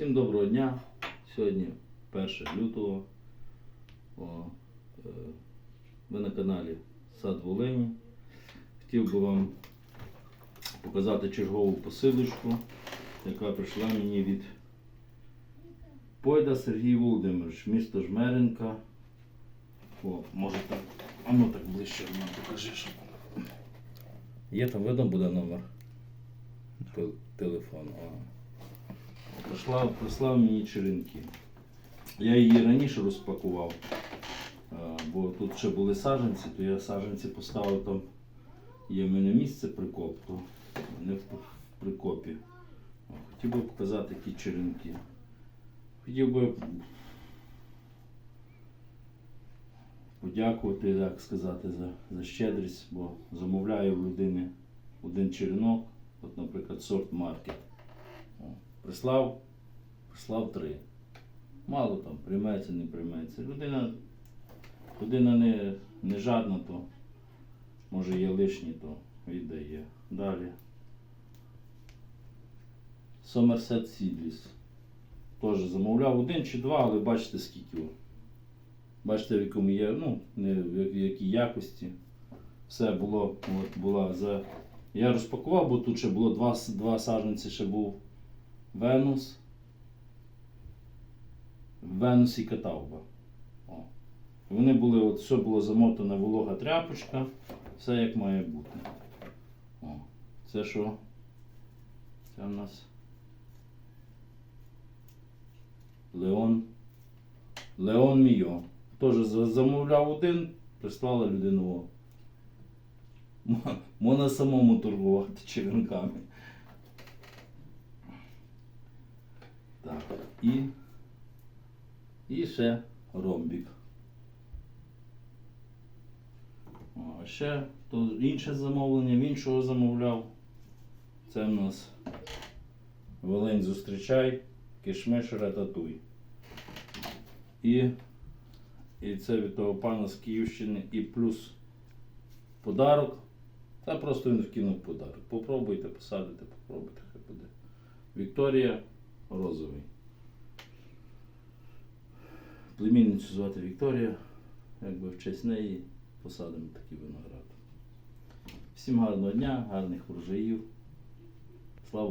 Всім доброго дня. Сьогодні 1 лютого. О, е, ви на каналі Сад Волині. Хотів би вам показати чергову посилочку, яка прийшла мені від Пойда Сергій Володимирович, місто Жмеренка. О, може так. А ну так ближче нам покажи, щоб. Є там видно буде номер Тел- телефону. Прислав, прислав мені черенки. Я її раніше розпакував, бо тут ще були саджанці, то я саджанці поставив там. Є в мене місце прикоп, то не в, прикопі. Хотів би показати ті черенки. Хотів би подякувати, як сказати, за, за щедрість, бо замовляю в людини один черенок, от, наприклад, сорт маркет. Прислав, прислав три. Мало там, прийметься, не прийметься. Людина, людина не, не жадна, то може є лишні, то віддає. Далі. Somerset Seedless. Теж замовляв один чи два, але бачите скільки. Бачите, в якому є, ну, не в якій якості. Все було, от, була за. Я розпакував, бо тут ще було два, два саджанці, ще був Венус. Венус і Катавба. Вони були, от все було замотана волога тряпочка, все як має бути. О. Це що? Це в нас Леон. Леон Мійо. Теж замовляв один, прислала людину. Мо- Можна самому торгувати черенками. Так, і, і ще ромбік. А ще то інше замовлення, в іншого замовляв. Це в нас Волинь зустрічай, кишмиш рататуй. І, і це від того пана з Київщини і плюс подарок. Та просто він вкинув подарок. Попробуйте, посадите, попробуйте, хай буде. Вікторія Розовий. Племінницю звати Вікторія. Якби в честь неї посадимо такий виноград. Всім гарного дня, гарних врожаїв.